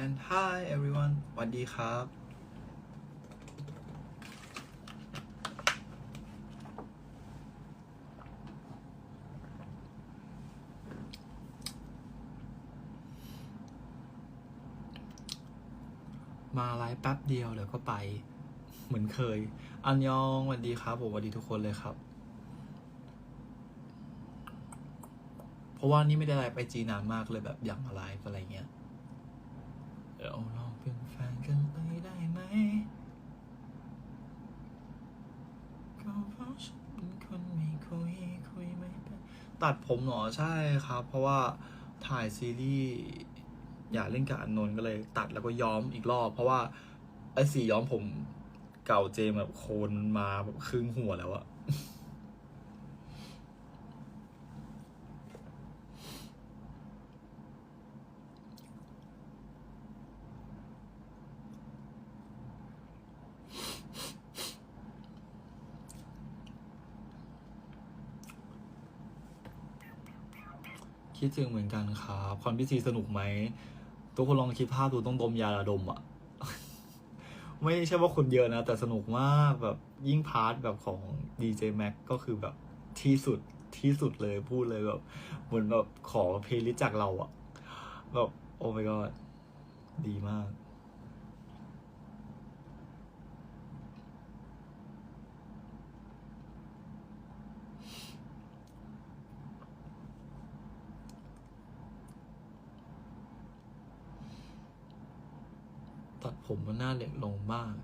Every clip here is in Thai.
and hi everyone สวัสดีครับ มาไลฟ์แป๊บเดียวเดี๋ยวก็ไปเหมือนเคย อันยองสวัสดีครับผมสวัสดีทุกคนเลยครับ เพราะว่านี่ไม่ได้ไลฟ์ไปจีนานมากเลยแบบอยากมาไลฟ์อะไรเงี้ย เราลองเป็นแฟนกันเลยได้ไหมก็เพราะฉันเป็นคนไม่คุยคุยไม่เป็นตัดผมเหรอใช่ครับ เพราะว่าถ่ายซีรีส์อยากเล่นกับอันนนท์ก็เลย ตัดแล้วก็ย้อมอีกรอบ เพราะว่าไอ้สีย้อมผมเก่าเจมแบบโคนมาแบบครึ่งหัวแล้วอะ คิดถึงเหมือนกันครับคอนพิธีสนุกไหมทุกคนลองคิดภาพดูต้องดมยาดมอะไม่ใช่ว่าคนเยอะนะ แต่สนุกมากแบบยิ่งพาร์ทแบบของดีเจแม็กก็คือแบบที่สุดที่สุดเลยพูดเลยแบบ เหมือนแบบขอเพลย์ลิสต์จากเราอะแบบ โอ้ my god ดีมาก ตัด ผมมันหน้าเล็กลงมาก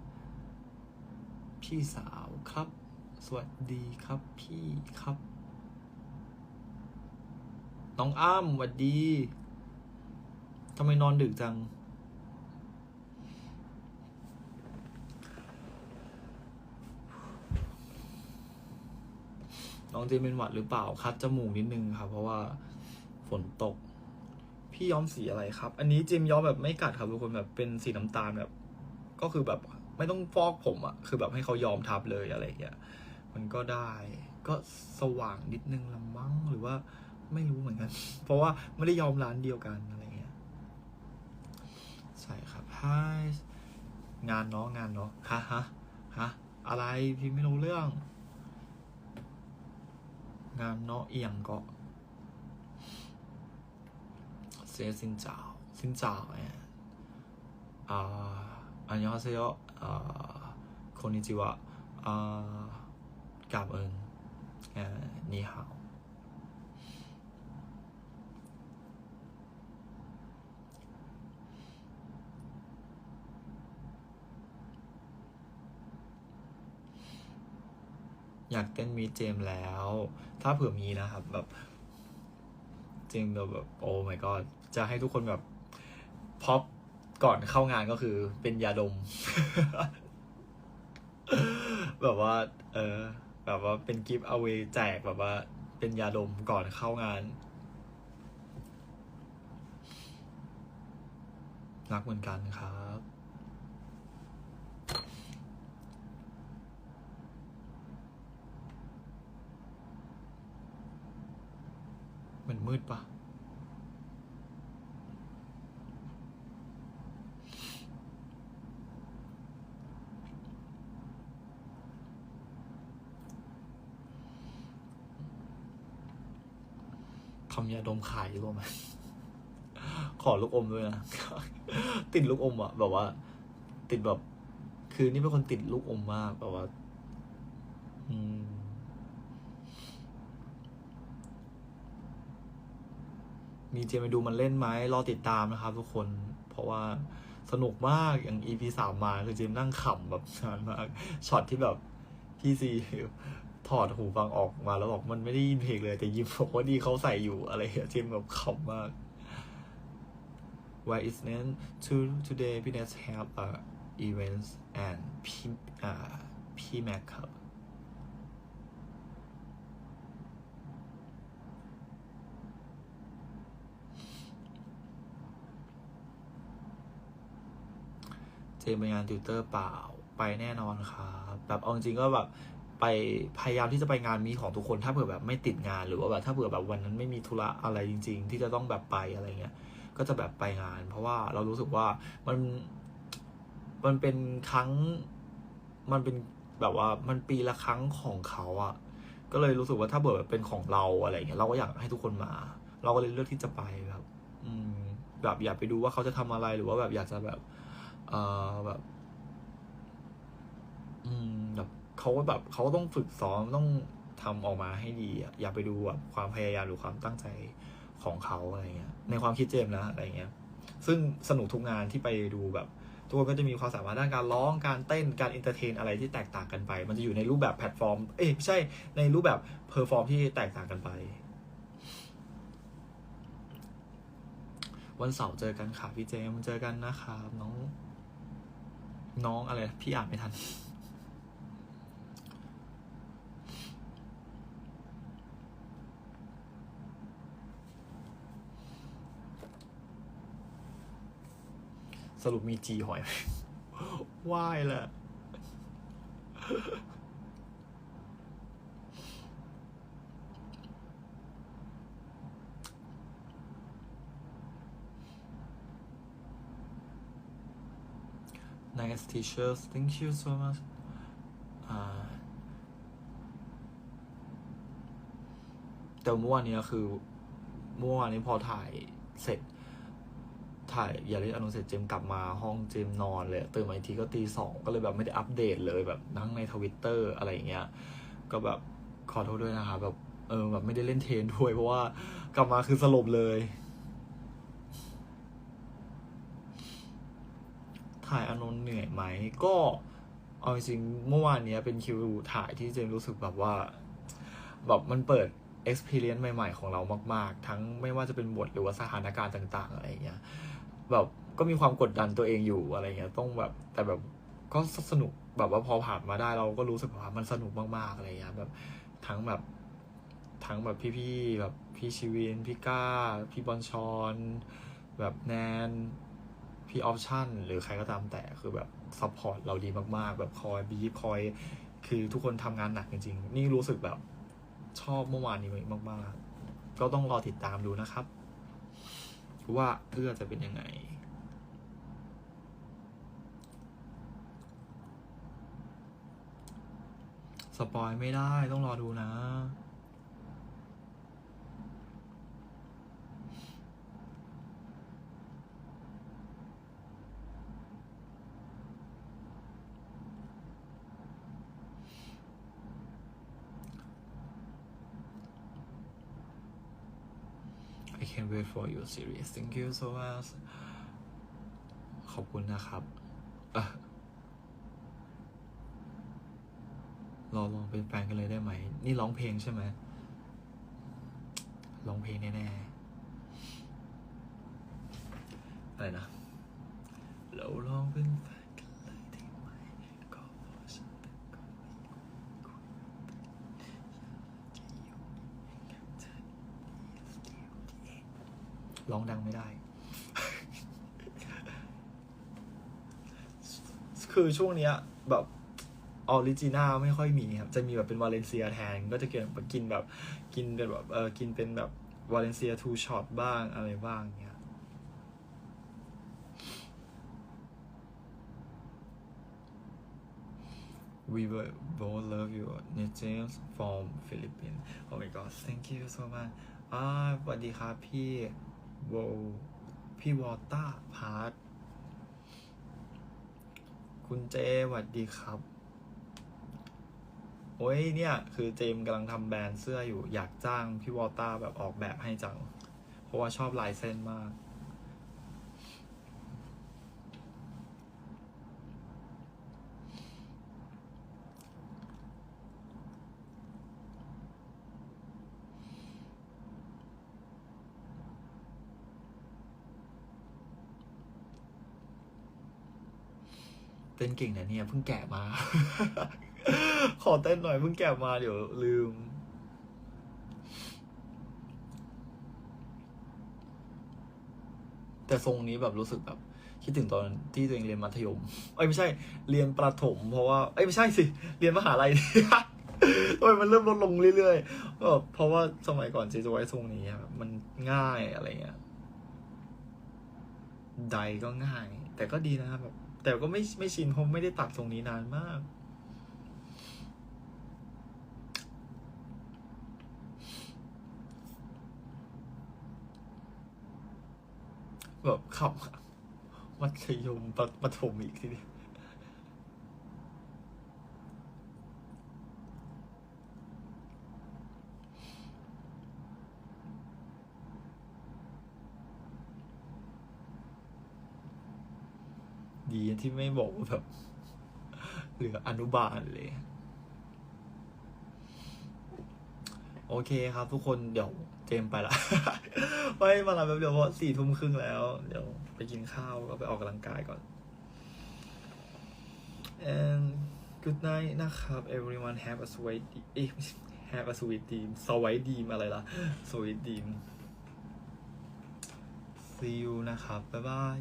พี่สาวครับ สวัสดีครับพี่ครับ น้องอ้ำสวัสดีทำไมนอนดึกจัง น้องเจมเป็นหวัดหรือเปล่าคัดจมูกนิดนึงครับ เพราะว่าฝนตก พี่ย้อมสีอะไรครับ อันนี้เจมย้อมแบบไม่กัดครับทุกคนแบบเป็นสีน้ำตาลแบบ ก็คือแบบไม่ต้องฟอกผมอะคือแบบให้เขายอมทับเลยอะไรอย่างเงี้ยมันก็ได้ก็สว่างนิดนึงละมั้งหรือว่าไม่รู้เหมือนกัน เพราะว่าไม่ได้ยอมร้านเดียวกันอะไรเงี้ยใช่ครับฮงานเนาะงานเนาะฮะฮะฮะอะไรพี่ไม่รู้เรื่อง งานเนาะเอียงก็세 อันยองฮาเซโยคนิจิวะกราบเอิญนี่ฮาวอยากเต้นมีเจมแล้ว ถ้าเผื่อมีนะครับ แบบ เจมแบบ โอ้ my god จะให้ทุกคนแบบพ็อป ก่อนเข้างานก็คือเป็นยาดม แบบว่า เออ แบบว่าเป็นกิฟต์เอาไว้แจกแบบว่า เป็นยาดมก่อนเข้างาน รักเหมือนกันครับ มันมืดปะ ทำยาดมขายอยู่ป่ะไหมขอลูกอมด้วยนะ ติดลูกอมอะแบบว่า ติดแบบ คือนี่เป็นคนติดลูกอมมากแบบว่า อืมมีเจมไปดูมันเล่นไหมรอติดตามนะครับทุกคน เพราะว่าสนุกมากอย่าง EP สามมาคือเจมนั่งขำแบบนานมากช็อตที่แบบพี่ซี ถอดหูฟังออกมาแล้วบอกมันไม่ได้ยินเพลงเลย แต่ยิ้มบอกว่าดีเขาใส่อยู่อะไรอย่างเงี้เจมแบบขำมาก Why is then to today p n e t have a events and P อ่า P Mac ครับเจมไปงานติวเตอร์เปล่าไปแน่นอนครับแบบเอาจริงก็แบบ ไปพยายามที่จะไปงานมีของทุกคน ถ้าเผื่อแบบไม่ติดงานหรือว่าแบบถ้าเผื่อแบบวันนั้นไม่มีธุระอะไรจริง ๆ ที่จะต้องแบบไปอะไรเงี้ยก็จะแบบไปงาน เพราะว่าเรารู้สึกว่ามันมันเป็นครั้งมันเป็นแบบว่ามันปีละครั้งของเขาอะก็เลยรู้สึกว่าถ้าเบิดเป็นของเราอะไรเงี้ยเราก็อยากให้ทุกคนมา เราก็เลยเลือกที่จะไปแบบอืมแบบอยากไปดูว่าเขาจะทำอะไรหรือว่าแบบอยากจะแบบ เออแบบ อืมแบบ เขาก็แบบเขาก็ต้องฝึกซ้อมต้องทำออกมาให้ดีอะอยาไปดูแบบความพยายามหรือความตั้งใจของเขาอะไรเงี้ย ในความคิดเจมส์นะอะไรเงี้ย ซึ่งสนุกทุกงานที่ไปดูแบบ ทุกคนก็จะมีความสามารถด้านการร้องการเต้นการเอนเตอร์เทนอะไรที่แตกต่างกันไป มันจะอยู่ในรูปแบบแพลตฟอร์ม เอ้ยไม่ใช่ในรูปแบบเพอร์ฟอร์มที่แตกต่างกันไป วันเสาร์เจอกันค่ะพี่เจมส์เจอกันนะครับน้อง น้องอะไรพี่อ่านไม่ทัน รุปมีจีหอยไหมว่ายแหละ nice teachers thank you so much อ่าแต่เมื่อวานเนี้ยคือเมื่อวานนี้พอถ่ายเสร็จ ถ่ายอย่าเล่นอนุเสร็จเจมส์กลับมาห้องเจมส์นอนเลยตื่นมาอีกทีก็ตีสองก็เลยแบบไม่ได้อัปเดตเลยแบบนั่งในทวิตเตอร์อะไรอย่างเงี้ยก็แบบขอโทษด้วยนะคะแบบเออแบบไม่ได้เล่นเทนด้วยเพราะว่ากลับมาคือสลบเลย ถ่ายอานนท์เหนื่อยไหมก็เอาจริงเมื่อวานเนี้ยเป็นคิวถ่ายที่เจมส์รู้สึกแบบว่า แบบมันเปิด experience ใหม่ ๆ ของเรามาก ๆ ทั้งไม่ว่าจะเป็นบทหรือว่าสถานการณ์ต่าง ๆ อะไรอย่างเงี้ย แบบก็มีความกดดันตัวเองอยู่อะไรเงี้ยต้องแบบแต่แบบก็สนุกแบบว่าพอผ่านมาได้เราก็รู้สึกว่ามันสนุกมากๆอะไรเงี้ยแบบทั้งแบบทั้งแบบพี่ๆแบบพี่ชีวินพี่ก้า พี่บอลชอนแบบแนนพี่ออปชั่นหรือใครก็ตามแต่คือแบบซัพพอร์ตเราดีมากๆ แบบคอยบีบคอย คือทุกคนทำงานหนักจริงๆ นี่รู้สึกแบบชอบเมื่อวานนี้มากๆ ก็ต้องรอติดตามดูนะครับ ว่าเอื้อจะเป็นยังไง สปอยไม่ได้ต้องรอดูนะ for your series thank you so much ขอบคุณนะครับ เราลองเป็นแฟนกันเลยได้ไหม นี่ร้องเพลงใช่ไหมร้องเพลงแน่ๆอะไรนะ เราลองเป็นแฟนกันเลยได้ไหม ก็เพราะฉันเป็นคนไม่ควรจะอยู่กับเธอ ร้องดังไม่ได้ คือช่วงเนี้ย แบบออริจินาไม่ค่อยมีครับ จะมีแบบเป็นวาเลนเซียแทน ก็จะเกิดแบบกินแบบกินเป็นแบบเออกินเป็นแบบวาเลนเซียทูช็อตบ้างอะไรบ้างเงี้ย We will both love you Nick James from Philippines Oh my god thank you so much อ่าสวัสดีครับพี่ โวพี่วอต้าพาร์ทคุณเจหวัดดีครับ โอ้ยเนี่ย คือเจมกำลังทำแบรนด์เสื้ออยู่อยากจ้างพี่วอต้าแบบออกแบบให้จัง เพราะว่าชอบลายเส้นมาก เต้นเก่งนะเนี่ยเพิ่งแกะมา ขอเต้นหน่อยเพิ่งแกะมาเดี๋ยวลืม แต่ทรงนี้แบบรู้สึกแบบคิดถึงตอนที่ตัวเองเรียนมัธยม เอ้ยไม่ใช่ เรียนประถม เพราะว่าเอ้ยไม่ใช่สิ เรียนมหาลัยทำไมมันเริ่มลดลงเรื่อยๆก็เพราะว่าสมัยก่อนเจจะไว้ทรงนี้อะแบบมันง่ายอะไรเงี้ย ใดก็ง่าย แต่ก็ดีนะครับแบบ แต่ก็ไม่ไม่ชินเพราะไม่ได้ตัดทรงนี้นานมาก แบบขับมัธยมปประถมอีกทีเดียว ดีที่ไม่บอกว่าแบบเหลืออนุบาลเลย โอเคครับ ทุกคนเดี๋ยวเจมไปละไมมาละแบบเดี๋ยวเพราะสี่ทุ่มครึ่งแล้ว เดี๋ยวไปกินข้าวก็ไปออกกำลังกายก่อน and good night นะครับ everyone have a sweet เอ๊ะไม่ใช่ have a sweet dream sweet dream อะไรล่ะ sweet dream see you นะครับ บ๊ายบาย